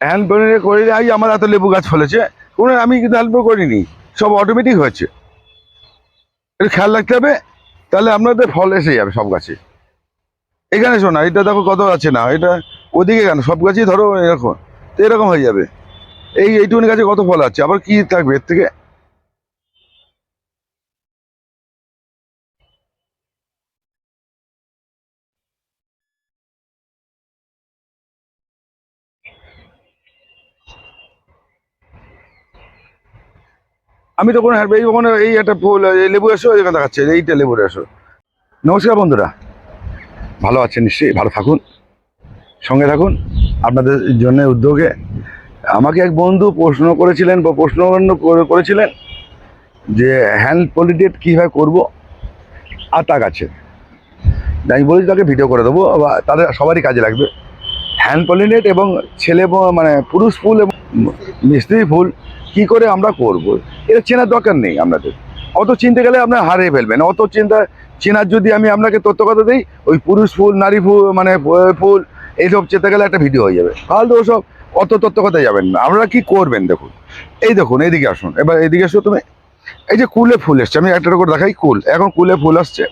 Hand বনে করে এই আমার এত লেবু গাছ ফলেছে। কোনো আমি কিন্তু হেল্প করিনি, সব অটোমেটিক হয়েছে। একটু খেয়াল রাখতে হবে, তাহলে আপনাদের ফল এসে যাবে সব গাছে। এখানে শোনা, এটা দেখো কত আছে না, এটা ওদিকে কেন, সব গাছই ধরো এরকম, তো এরকম হয়ে যাবে। এই এইটুকুনি গাছে কত ফল আছে, আবার কি থাকবে এর থেকে? আমি তো কোনো help- এই ওখানে এই একটা ফুল লেবু এসো, এখানে দেখাচ্ছে এইটা লেবু এসো। নমস্কার বন্ধুরা। ভালো আছেন নিশ্চয়ই? ভালো থাকুন। সঙ্গে থাকুন। আপনাদের জন্য উদ্যোগে আমাকে এক বন্ধু প্রশ্ন করেছিলেন বা প্রশ্ন করেছিলেন যে হ্যান্ড পলিটেট কীভাবে করব? আতা গাছে আমি বলেছি, তাকে ভিডিও করে দেবো, বা তাদের সবারই কাজে লাগবে। হ্যান্ড পলিনেট এবং ছেলে মানে পুরুষ ফুল এবং মিস্ত্রি ফুল কি করে আমরা করব? এটা চেনার দরকার নেই আপনাদের অত চিনতে গেলে আপনার হারিয়ে ফেলবেন। অত চিন্তা, চেনার যদি আমি আপনাকে তথ্য কথা দিই, ওই পুরুষ ফুল, নারী ফুল মানে ফুল, এইসব চেতে গেলে একটা ভিডিও হয়ে যাবে। ফালতু ওসব অত তথ্য কথা যাবেন না। আপনারা কি করবেন দেখুন। এই দেখুন, এইদিকে আসুন। এবার এইদিকে এসো তুমি। এই যে কুলে ফুল এসছে, আমি একটা করে দেখাই কুল। এখন কুলে ফুল আসছে।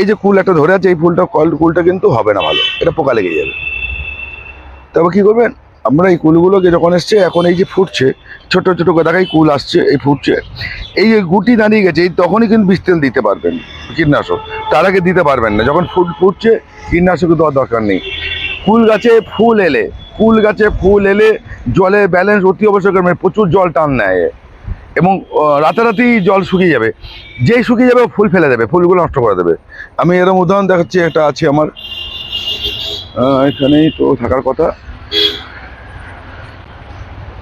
এই যে কুল একটা ধরে আছে, এই ফুলটা কল কুলটা কিন্তু হবে না ভালো। এটা পোকা লেগে যাবে। তবে কি করবেন? আমরা এই কুলগুলোকে যখন এসছে, এখন এই যে ফুটছে, ছোট ছোট দেখাই কুল আসছে, এই ফুটছে। এই যে গুটি দাঁড়িয়ে গেছে, এই তখনই কিন্তু বিস্তেল দিতে পারবেন, কীটনাশক। তার আগে দিতে পারবেন না। যখন ফুট ফুটছে, কীটনাশক দেওয়ার দরকার নেই। কুল গাছে ফুল এলে, কুল গাছে ফুল এলে জলে ব্যালেন্স অতি অবশ্যই করবে প্রচুর জল টান নেয়। এবং রাতারাতি জল শুকিয়ে যাবে। যেই শুকিয়ে যাবে ফুল ফেলে দেবে, ফুলগুলো নষ্ট করে দেবে। আমি এরকম উদাহরণ দেখাচ্ছি, একটা আছে আমার। এখানেই তো থাকার কথা।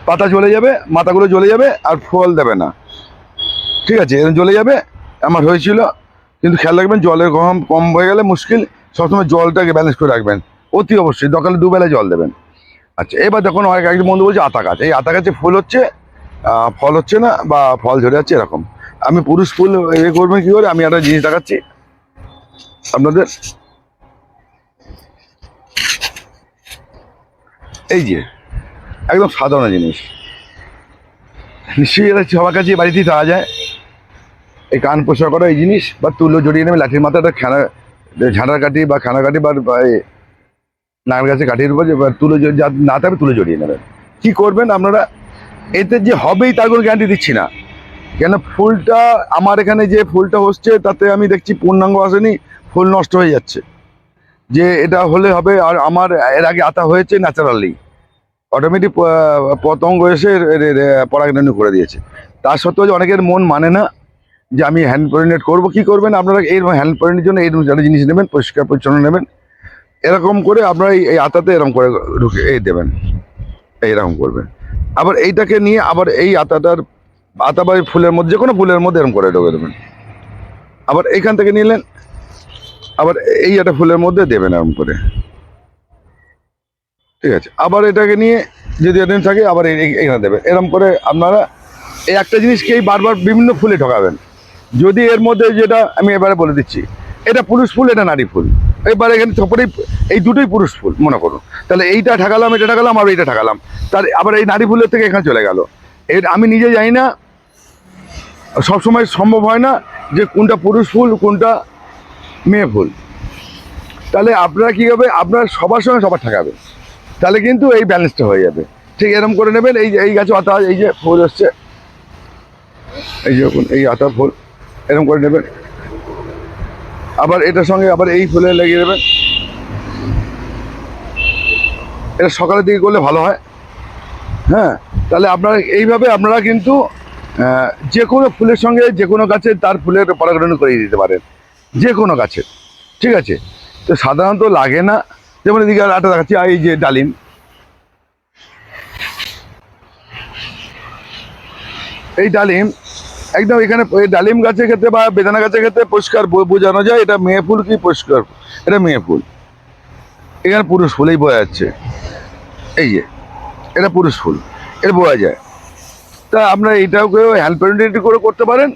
পাতা জ্বলে যাবে, মাথাগুলো জ্বলে যাবে আর ফল দেবে না। ঠিক আছে, এরকম জ্বলে যাবে, আমার হয়েছিল। কিন্তু খেয়াল রাখবেন, জলের কম কম হয়ে গেলে মুশকিল। সবসময় জলটাকে ব্যালেন্স করে রাখবেন। অতি অবশ্যই দরকারে দুবেলা জল দেবেন। আচ্ছা এবার দেখুন অনেক একজন বন্ধু বলছে, আতা গাছ। এই আতা গাছে ফুল হচ্ছে ফল হচ্ছে না, বা ফল ঝরে যাচ্ছে এরকম। আমি পুরুষ ফুল এ করবেন কী করে? আমি একটা জিনিস দেখাচ্ছি। আপনাদের। এই যে একদম সাধারণ জিনিস। নিশ্চয়ই এটা সবার কাছে বাড়িতেই পাওয়া যায়। এই কান পোষা করা এই জিনিস, বা তুলো জড়িয়ে নেবে, লাঠির মাথাটা খেনা, ঝাঁটার কাঠি বা খানা কাটি বা নাগর গাছে কাঠির উপর যে তুলো যা না থাকবে তুলো জড়িয়ে নেবেন কি করবেন আপনারা? এতে যে হবেই তার কোনো গ্যারান্টি দিচ্ছি না। কেন ফুলটা, আমার এখানে যে ফুলটা হচ্ছে, তাতে আমি দেখছি পূর্ণাঙ্গ আসেনি, ফুল নষ্ট হয়ে যাচ্ছে। যে এটা হলে হবে, আর আমার, এর আগে আতা হয়েছে ন্যাচারালি অটোমেটিক পতঙ্গ এসে এর করে দিয়েছে। তার সত্ত্বেও যে অনেকের মন মানে না যে আমি হ্যান্ড পরিনেট করব, কী করবেন? আপনারা এই হ্যান্ড পরিনেটের জন্য এইরকম একটা জিনিস নেবেন, পরিষ্কার পরিচ্ছন্ন নেবেন। এরকম করে আপনারা এই- আতাতে এরকম করে ঢুকে এই দেবেন এইরকম করবেন। আবার এইটাকে নিয়ে আবার এই আতাটার আতা বা ফুলের মধ্যে যে কোনো ফুলের মধ্যে এরকম করে ঢুকে দেবেন। আবার এইখান থেকে নিলেন, আবার এই একটা ফুলের মধ্যে দেবেন এরকম করে। ঠিক আছে। আবার এটাকে নিয়ে যদি এদিন থাকে, আবার এখানে দেবেন এরকম করে আপনারা এই একটা জিনিসকেই বারবার বিভিন্ন ফুলে ঠকাবেন। যদি এর মধ্যে যেটা আমি এবারে বলে দিচ্ছি, এটা পুরুষ ফুল, এটা নারী ফুল। এবার এখানে সপরেই এই দুটোই পুরুষ ফুল, মনে করুন। তাহলে এইটা ঠেকালাম, এটা ঠেকালাম আর এইটা ঠেকালাম। তার আবার এই নারী ফুলের থেকে এখানে চলে গেল। এর আমি নিজে জানি না, সবসময় সম্ভব হয় না যে কোনটা পুরুষ ফুল, কোনটা মেয়ে ফুল। তাহলে আপনারা কী হবে আপনার সবার সঙ্গে সবার ঠেকাবে তাহলে কিন্তু এই ব্যালেন্সটা হয়ে যাবে। ঠিক এরকম করে নেবেন, এই যে, এই গাছে আতা, এই যে ফুল হচ্ছে এই যে এই আতা ফুল এরকম করে নেবেন। আবার এটার সঙ্গে আবার এই ফুলে লাগিয়ে দেবেন। এটা সকালের দিকে করলে ভালো হয়। হ্যাঁ তাহলে আপনারা এইভাবে আপনারা কিন্তু যে কোনো ফুলের সঙ্গে যে কোনো গাছে তার ফুলের পরাগণ করিয়ে দিতে পারেন। যে কোনো গাছে, ঠিক আছে? তো সাধারণত লাগে না। যেমন এদিকে আটা দেখাচ্ছি এই যে ডালিম। এই ডালিম, একদম এখানে ডালিম গাছের ক্ষেত্রে বা বেদানা গাছের ক্ষেত্রে পরিষ্কার বোঝানো যায়, এটা মেয়ে ফুল কি পরিষ্কার? এটা মেয়ে ফুল। এখানে পুরুষ ফুলেই বোঝা যাচ্ছে। এই যে, এটা পুরুষ ফুল, এটা বোঝা যায়। তা আপনারা এইটাও কেউ হ্যান্ড পেন্টেড করে করতে পারেন,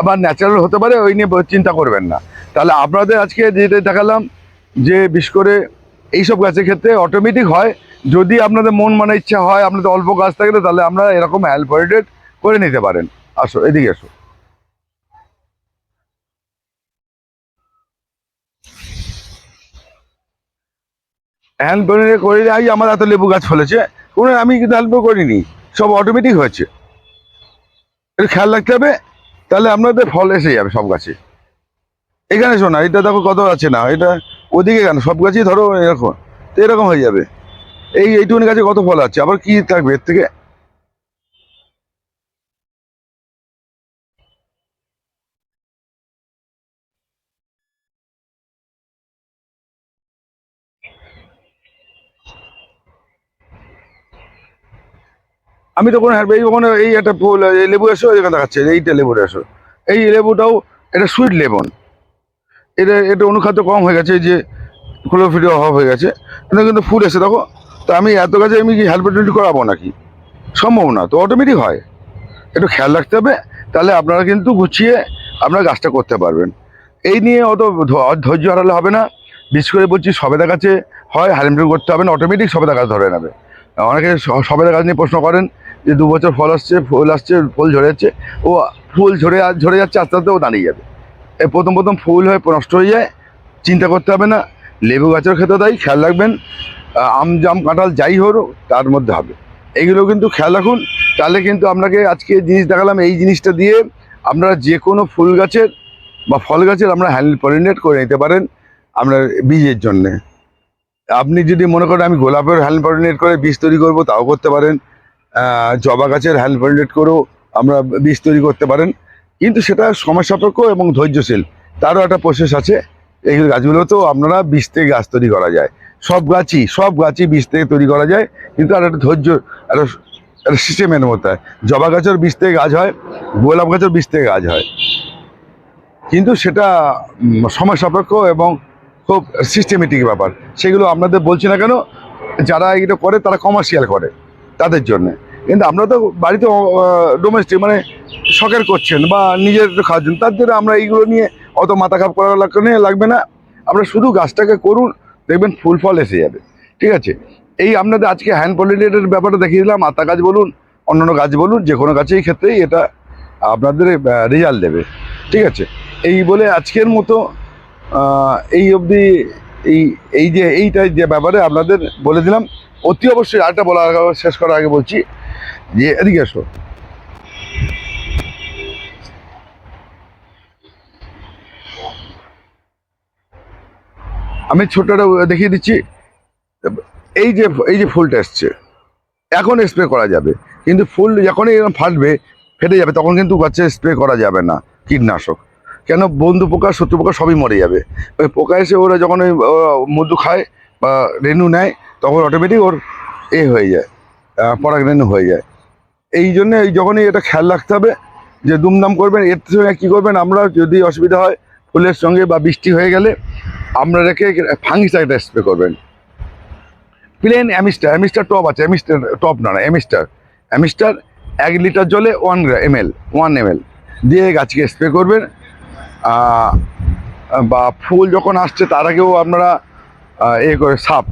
আবার ন্যাচারাল হতে পারে, ওই নিয়ে চিন্তা করবেন না। তাহলে আপনাদের আজকে যেটা দেখালাম, যে বিশেষ করে এইসব গাছের ক্ষেত্রে অটোমেটিক হয়। যদি আপনাদের মন মানে ইচ্ছা হয় আপনাদের অল্প গাছ থাকলে তাহলে আমরা এরকম অ্যালপোরেটেড করে নিতে পারেন। আসো, এদিকে আসো। হ্যান্ড পলিনেট করে আজ আমার এত লেবু গাছ ফলেছে, কোনো আমি কিন্তু হেল্প করিনি, সব অটোমেটিক হয়েছে। একটু খেয়াল রাখতে হবে, তাহলে আপনাদের ফল এসে যাবে সব গাছে। এখানে শোনা, এটা দেখো কত আছে না, এটা ওদিকে কেন? সব গাছই ধরো এরকম। তো এরকম হয়ে যাবে। এই এইটুকুনি গাছে কত ফল আছে? আবার কি থাকবে এর থেকে? আমি তো কোনো হ্যাঁ এই ওখানে এই একটা ফুল লেবু এসো, এখানে দেখাচ্ছে, এইটা লেবুর এসো। এই লেবুটাও, এটা সুইট লেবন এটা এটা অনুখাদ্য কম হয়ে গেছে, এই যে ক্লোরোফিলের অভাব হয়ে গেছে। কিন্তু কিন্তু ফুল এসে দেখো, তো আমি এত গাছে আমি কি হেল্পেটিলিটি করাবো নাকি? সম্ভব না, তো অটোমেটিক হয়। একটু খেয়াল রাখতে হবে, তাহলে আপনারা কিন্তু গুছিয়ে আপনারা গাছটা করতে পারবেন। এই নিয়ে অত ধৈর্য হারালে হবে না। বিশেষ করে বলছি, সবেদা গাছে হয় হ্যান্ডেল করতে হবে না অটোমেটিক সবেদা গাছ ধরে নেবে। অনেকে সবেদা গাছ নিয়ে প্রশ্ন করেন যে, দু বছর ফল আসছে, ফুল আসছে, ফুল ঝরে যাচ্ছে, ও ফুল ঝরে ঝরে যাচ্ছে, আস্তে আস্তে ও দাঁড়িয়ে যাবে। প্রথম প্রথম ফুল হয়ে নষ্ট হয়ে যায়, চিন্তা করতে হবে না। লেবু গাছের ক্ষেত্রে তাই খেয়াল রাখবেন আম, জাম, কাঁঠাল যাই হোক, তার মধ্যে হবে। এইগুলো কিন্তু খেয়াল রাখুন, তাহলে কিন্তু আপনাকে আজকে জিনিস দেখালাম, এই জিনিসটা দিয়ে আপনারা যে কোনো ফুল গাছের বা ফল গাছের আমরা হ্যান্ড পলিনেট করে নিতে পারেন আপনার বীজের জন্যে। আপনি যদি মনে করেন আমি গোলাপের হ্যান্ড পলিনেট করে বীজ তৈরি করব, তাও করতে পারেন। জবা গাছের হ্যান্ড পলিনেট করেও আমরা বীজ তৈরি করতে পারেন। কিন্তু সেটা সময় সাপেক্ষ এবং ধৈর্যশীল। তারও একটা প্রসেস আছে। এই গাছগুলোতেও আপনারা বীজ থেকে গাছ তৈরি করা যায়। সব গাছই সব গাছই বীজ থেকে তৈরি করা যায়। কিন্তু আর একটা ধৈর্য, একটা একটা সিস্টেমের মতো হয়। জবা গাছের বীজ থেকে গাছ হয়, গোলাপ গাছের বীজ থেকে গাছ হয়। কিন্তু সেটা সময় সাপেক্ষ এবং খুব সিস্টেমেটিক ব্যাপার। সেগুলো আপনাদের বলছি না কেন? যারা এটা করে তারা কমার্শিয়াল করে, তাদের জন্য। কিন্তু আমরা তো বাড়িতে ডোমেস্টিক মানে শখের করছেন বা নিজের খাওয়ার জন্য। তার জন্য আমরা এইগুলো নিয়ে অত মাথা খাপ করার লাগবে লাগবে না। আমরা শুধু গাছটাকে করুন, দেখবেন ফুল ফল এসে যাবে। ঠিক আছে? এই আপনাদের আজকে হ্যান্ড পলিনেটের ব্যাপারটা দেখিয়ে দিলাম। আতা গাছ বলুন, অন্যান্য গাছ বলুন, যে কোনো গাছেই ক্ষেত্রেই এটা আপনাদের রেজাল্ট দেবে। ঠিক আছে? এই বলে আজকের মতো এই অবধি এই এই যে, এইটাই যে ব্যাপারে আপনাদের বলে দিলাম। অতি অবশ্যই আরেকটা বলার শেষ করার আগে বলছি যে এদিকে এসো আমি ছোটটা দেখিয়ে দিচ্ছি। এই যে এই যে ফুলটা এসছে, এখন স্প্রে করা যাবে। কিন্তু ফুল যখনই এরকম ফাটবে, ফেটে যাবে, তখন কিন্তু গাছে স্প্রে করা যাবে না, কীটনাশক। কেন? বন্ধু পোকা, শত্রু পোকা সবই মরে যাবে। ওই পোকা এসে ওরা যখন ওই মধু খায় বা রেণু নেয়, তখন অটোমেটিক ওর এ হয়ে যায়। পরাগ হয়ে যায়। এই জন্য এই যখনই এটা খেয়াল রাখতে হবে যে দুমদাম করবেন, এর সঙ্গে কী করবেন, আমরা যদি অসুবিধা হয় ফুলের সঙ্গে বা বৃষ্টি হয়ে গেলে আমরা রেখে ফাঙ্গিসাইড স্প্রে করবেন। প্লেন অ্যামিস্টার অ্যামিস্টার টপ আছে অ্যামিস্টার টপ না না অ্যামিস্টার অ্যামিস্টার এক লিটার জলে one M L one M L দিয়ে গাছকে স্প্রে করবেন। বা ফুল যখন আসছে, তার আগেও আপনারা এ করে সাপ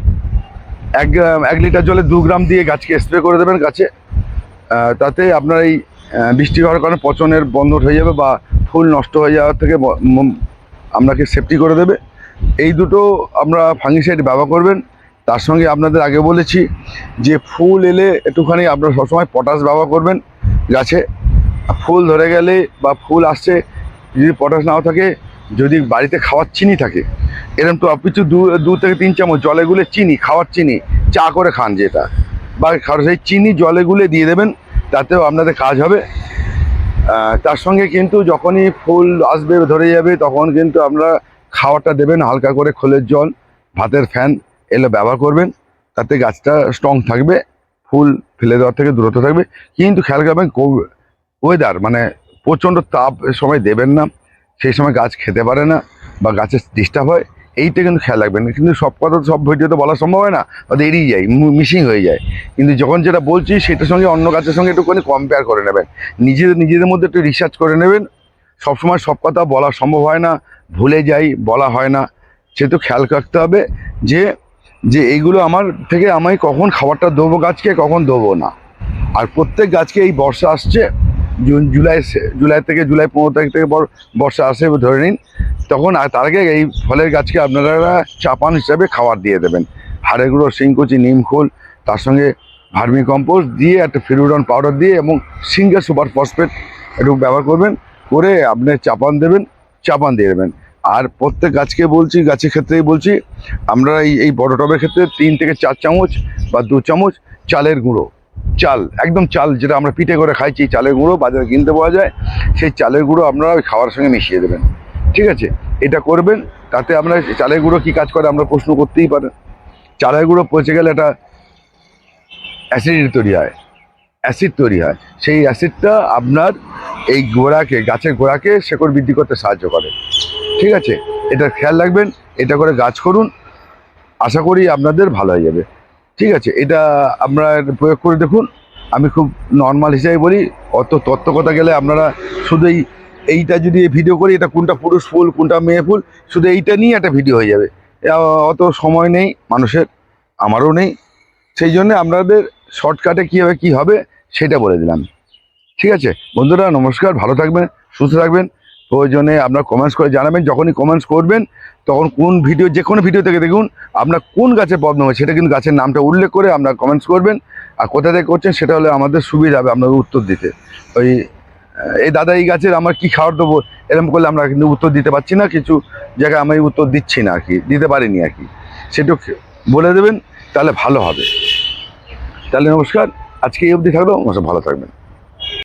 এক এক লিটার জলে দু গ্রাম দিয়ে গাছকে স্প্রে করে দেবেন গাছে। তাতে আপনার এই বৃষ্টি হওয়ার কারণে পচনের বন্ধ হয়ে যাবে বা ফুল নষ্ট হয়ে যাওয়ার থেকে আপনাকে সেফটি করে দেবে। এই দুটো আমরা ফাঙ্গিসাইড ব্যবহার করবেন। তার সঙ্গে আপনাদের আগে বলেছি যে ফুল এলে একটুখানি আপনারা সবসময় পটাশ ব্যবহার করবেন গাছে। ফুল ধরে গেলে বা ফুল আসছে, যদি পটাশ নাও থাকে যদি বাড়িতে খাওয়ার চিনি থাকে এরকম তো কিছু দু দু থেকে তিন চামচ জলে গুলে চিনি, খাওয়ার চিনি, চা করে খান যেটা বা খাওয়ার সেই চিনি জলে গুলে দিয়ে দেবেন, তাতেও আপনাদের কাজ হবে। তার সঙ্গে কিন্তু যখনই ফুল আসবে, ধরে যাবে, তখন কিন্তু আপনারা খাওয়াটা দেবেন হালকা করে খোলের জল, ভাতের ফ্যান, এগুলো ব্যবহার করবেন। তাতে গাছটা স্ট্রং থাকবে, ফুল ফেলে দেওয়ার থেকে দূরত্ব থাকবে। কিন্তু খেয়াল করবেন ওয়েদার মানে প্রচণ্ড তাপ সময় দেবেন না। সেই সময় গাছ খেতে পারে না বা গাছের ডিস্টার্ব হয়, এইটা কিন্তু খেয়াল রাখবেন কিন্তু সব কথা তো সব ভিডিওতে বলা সম্ভব হয় না ওদের এড়িয়ে যায় মিসিং হয়ে যায়। কিন্তু যখন যেটা বলছি, সেটার সঙ্গে অন্য গাছের সঙ্গে একটুখানি কম্পেয়ার করে নেবেন। নিজেদের নিজেদের মধ্যে একটু রিসার্চ করে নেবেন। সবসময় সব কথা বলা সম্ভব হয় না, ভুলে যাই, বলা হয় না। সেহেতু খেয়াল রাখতে হবে যে যে এইগুলো আমার থেকে আমি কখন খাবারটা দেবো গাছকে, কখন দেবো না। আর প্রত্যেক গাছকে এই বর্ষা আসছে জুন, জুলাই জুলাই থেকে জুলাই পনেরো তারিখ থেকে বর- বর্ষা আসে, ধরে নিন। তখন তার আগে এই ফলের গাছকে আপনারা চাপান হিসাবে খাবার দিয়ে দেবেন। হাড়ের গুঁড়ো শিংকুচি নিমখোল তার সঙ্গে ভার্মি কম্পোস্ট দিয়ে একটা ফিরুডন পাউডার দিয়ে এবং সিঙ্গেল সুপার ফসফেট একটু ব্যবহার করবেন। করে আপনি চাপান দেবেন, চাপান দিয়ে দেবেন। আর প্রত্যেক গাছকে বলছি, গাছের ক্ষেত্রেই বলছি, আমরা এই এই বড় টবের ক্ষেত্রে তিন থেকে চার চামচ বা দু চামচ চালের গুঁড়ো। চাল, একদম চাল যেটা আমরা পিঠে করে খাইছি চালের গুঁড়ো বাজারে কিনতে পাওয়া যায়, সেই চালের গুঁড়ো আপনারা ওই খাওয়ার সঙ্গে মিশিয়ে দেবেন। ঠিক আছে? এটা করবেন, তাতে আমরা চালের গুঁড়ো কী কাজ করে আমরা প্রশ্ন করতেই পারেন। চালের গুঁড়ো পচে গেলে একটা অ্যাসিড তৈরি হয়, অ্যাসিড তৈরি হয়। সেই অ্যাসিডটা আপনার এই গোড়াকে, গাছের গোড়াকে শেকড় বৃদ্ধি করতে সাহায্য করে। ঠিক আছে? এটা খেয়াল রাখবেন, এটা করে গাছ করুন। আশা করি আপনাদের ভালো হয়ে যাবে। ঠিক আছে, এটা আপনারা প্রয়োগ করে দেখুন। আমি খুব নর্মাল হিসাবে বলি, অত তত্ত্ব কথা গেলে আপনারা শুধু এই, এইটা যদি ভিডিও করি, এটা কোনটা পুরুষ ফুল, কোনটা মেয়ে ফুল, শুধু এইটা নিয়ে একটা ভিডিও হয়ে যাবে। অত সময় নেই, মানুষের আমারও নেই। সেই জন্য আপনাদের শর্টকাটে কীভাবে কী হবে, সেটা বলে দিলাম। ঠিক আছে, বন্ধুরা, নমস্কার, ভালো থাকবেন, সুস্থ থাকবেন। প্রয়োজনে আপনার কমেন্টস করে জানাবেন, যখনই কমেন্টস করবেন, তখন কোন ভিডিও যে কোনো ভিডিও থেকে দেখুন, আপনার কোন গাছের প্রবলেম হয় সেটা কিন্তু গাছের নামটা উল্লেখ করে আপনার কমেন্টস করবেন। আর কোথা থেকে করছেন, সেটা হলে আমাদের সুবিধা হবে আপনাকে উত্তর দিতে। ওই এই দাদা এই গাছের আমার কি খাবার দেবো এরকম করলে আমরা কিন্তু উত্তর দিতে পারছি না, কিছু জায়গায় আমি উত্তর দিচ্ছি না আর কি, দিতে পারিনি আর কি। সেটুকু বলে দেবেন, তাহলে ভালো হবে। তাহলে নমস্কার, আজকে এই অবধি থাকল ভালো থাকবেন।